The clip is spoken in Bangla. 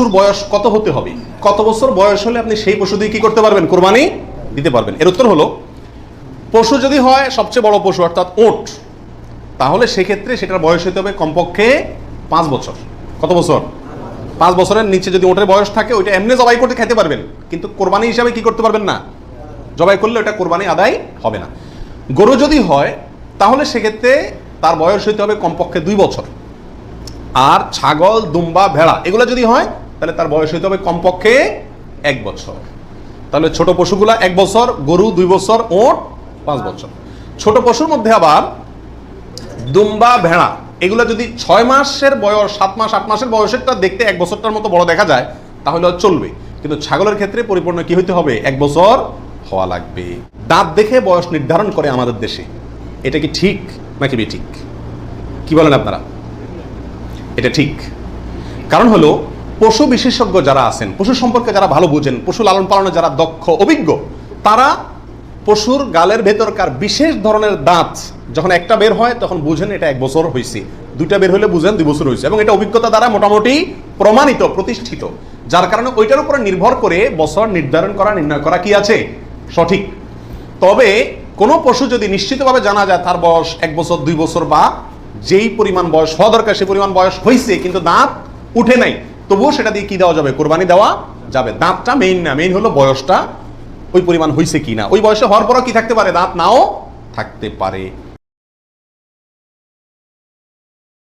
পশুর বয়স কত হতে হবে? কত বছর বয়স হলে আপনি সেই পশু দিয়ে কি করতে পারবেন? কোরবানি দিতে পারবেন। এর উত্তর হলো, পশু যদি হয় সবচেয়ে বড় পশু, অর্থাৎ ওট, তাহলে সেক্ষেত্রে সেটার বয়স হতে হবে কমপক্ষে পাঁচ বছর। কত বছর? পাঁচ বছরের নিচে যদি ওটের বয়স থাকে, ওইটা এমনি জবাই করতে খেতে পারবেন। কিন্তু কোরবানি হিসাবে কি করতে পারবেন না? জবাই করলে ওটা কোরবানি আদায় হবে না। গরু যদি হয়, তাহলে সেক্ষেত্রে তার বয়স হইতে হবে কমপক্ষে দুই বছর। আর ছাগল, দুম্বা, ভেড়া, এগুলো যদি হয় তাহলে তার বয়স হইতে হবে কমপক্ষে এক বছর। তাহলে ছোট পশুগুলা এক বছর, গরু দুই বছর, ওট পাঁচ বছর। ছোট পশুর মধ্যে আবার দুম্বা, ভেড়া, এগুলো যদি ছয় মাসের বয়স, সাত মাস, আট মাসের বয়সেরটা দেখতে এক বছরটার মতো বড় দেখা যায়, তাহলে চলবে। কিন্তু ছাগলের ক্ষেত্রে পরিপূর্ণ কি হইতে হবে? এক বছর হওয়া লাগবে। দাঁত দেখে বয়স নির্ধারণ করে আমাদের দেশে। এটা কি ঠিক নাকি ঠিক কি বলেন আপনারা? এটা ঠিক। কারণ হলো পশু বিশেষজ্ঞ যারা আছেন, পশু সম্পর্কে যারা ভালো বুঝেন, পশু লালন পালনে যারা দক্ষ, অভিজ্ঞ, তারা পশুর গালের ভেতরকার বিশেষ ধরনের দাঁত যখন একটা বের হয়, তখন বুঝেন এটা এক বছর হয়েছে দুইটা বের হলে বুঝেন দুই বছর হয়েছে এবং এটা অভিজ্ঞতা দ্বারা মোটামুটি প্রমাণিত, প্রতিষ্ঠিত। যার কারণে ওইটার উপরে নির্ভর করে বছর নির্ধারণ করা, নির্ণয় করা কি আছে? সঠিক। তবে কোনো পশু যদি নিশ্চিতভাবে জানা যায় তার বয়স এক বছর, দুই বছর বা যেই পরিমাণ বয়স, হওয়া দরকার সেই পরিমাণ বয়স হয়েছে কিন্তু দাঁত উঠে নাই তবুও সেটা দিয়ে কি দেওয়া যাবে? কোরবানি দেওয়া যাবে। দাঁতটা মেইন না মেইন হলো বয়সটা। ওই পরিমাণ হয়েছে কি না? ওই বয়সে হওয়ার পরও কি থাকতে পারে? দাঁত নাও থাকতে পারে।